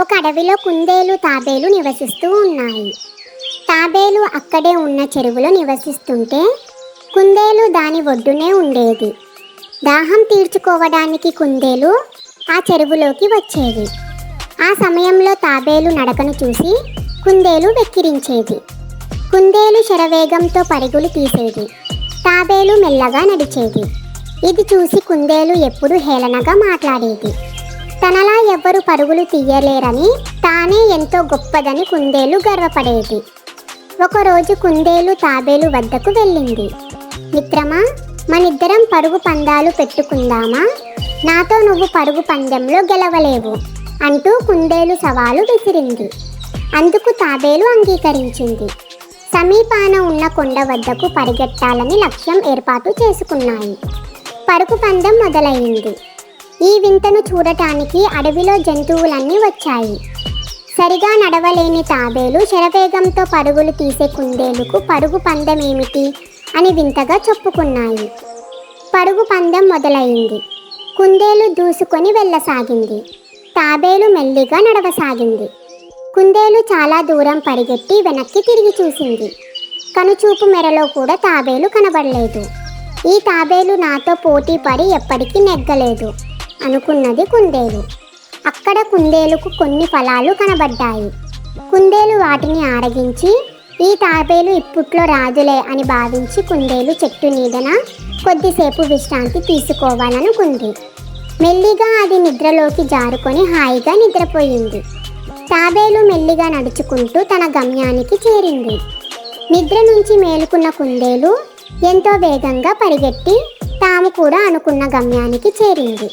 ఒక అడవిలో కుందేలు తాబేలు నివసిస్తూ ఉన్నాయి. తాబేలు అక్కడే ఉన్న చెరువులో నివసిస్తుంటే కుందేలు దాని ఒడ్డునే ఉండేది. దాహం తీర్చుకోవడానికి కుందేలు ఆ చెరువులోకి వచ్చేది. ఆ సమయంలో తాబేలు నడకను చూసి కుందేలు వెక్కిరించేది. కుందేలు శరవేగంతో పరుగులు తీసేది. తాబేలు మెల్లగా నడిచేది. ఇది చూసి కుందేలు ఎప్పుడు హేళనగా మాట్లాడేది. తనలా ఎవ్వరు పరుగులు తీయలేరని తానే ఎంతో గొప్పదని కుందేలు గర్వపడేది. ఒకరోజు కుందేలు తాబేలు వద్దకు వెళ్ళింది. మిత్రమా మనిద్దరం పరుగు పందాలు పెట్టుకుందామా? నాతో నువ్వు పరుగు పందెంలో గెలవలేవు అంటూ కుందేలు సవాలు విసిరింది. అందుకు తాబేలు అంగీకరించింది. సమీపాన ఉన్న కొండ వద్దకు పరిగెట్టాలని లక్ష్యం ఏర్పాటు చేసుకున్నాయి. పరుగు పందెం మొదలైంది. ఈ వింతను చూడటానికి అడవిలో జంతువులన్నీ వచ్చాయి. సరిగా నడవలేని తాబేలు శరవేగంతో పరుగులు తీసే కుందేలుకు పరుగు పందెం ఏమిటి అని వింతగా చెప్పుకున్నాయి. పరుగు పందెం మొదలైంది. కుందేలు దూసుకొని వెళ్ళసాగింది. తాబేలు మెల్లిగా నడవసాగింది. కుందేలు చాలా దూరం పరిగెట్టి వెనక్కి తిరిగి చూసింది. కనుచూపు మెరలో కూడా తాబేలు కనబడలేదు. ఈ తాబేలు నాతో పోటీ పడి ఎప్పటికీ నెగ్గలేదు. అనుకున్నది కుందేలు. అక్కడ కుందేలుకు కొన్ని ఫలాలు కనబడ్డాయి. కుందేలు వాటిని ఆరగించి ఈ తాబేలు ఇప్పట్లో రాదులే అని భావించి కుందేలు చెట్టు నీడన కొద్దిసేపు విశ్రాంతి తీసుకోవాలనుకుంది. మెల్లిగా అది నిద్రలోకి జారుకొని హాయిగా నిద్రపోయింది. తాబేలు మెల్లిగా నడుచుకుంటూ తన గమ్యానికి చేరింది. నిద్ర నుంచి మేలుకున్న కుందేలు ఎంతో వేగంగా పరిగెట్టి తాము కూడా అనుకున్న గమ్యానికి చేరింది.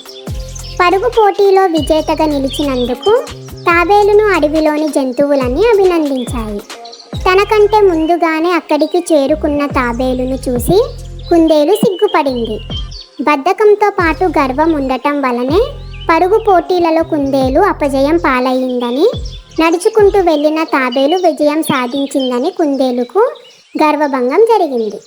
పరుగు పోటీలో విజేతగా నిలిచినందుకు తాబేలును అడవిలోని జంతువులన్నీ అభినందించాయి. తనకంటే ముందుగానే అక్కడికి చేరుకున్న తాబేలును చూసి కుందేలు సిగ్గుపడింది. బద్ధకంతో పాటు గర్వం ఉండటం వలనే పరుగు పోటీలలో కుందేలు అపజయం పాలయ్యిందని నడుచుకుంటూ వెళ్ళిన తాబేలు విజయం సాధించిందని కుందేలుకు గర్వభంగం జరిగింది.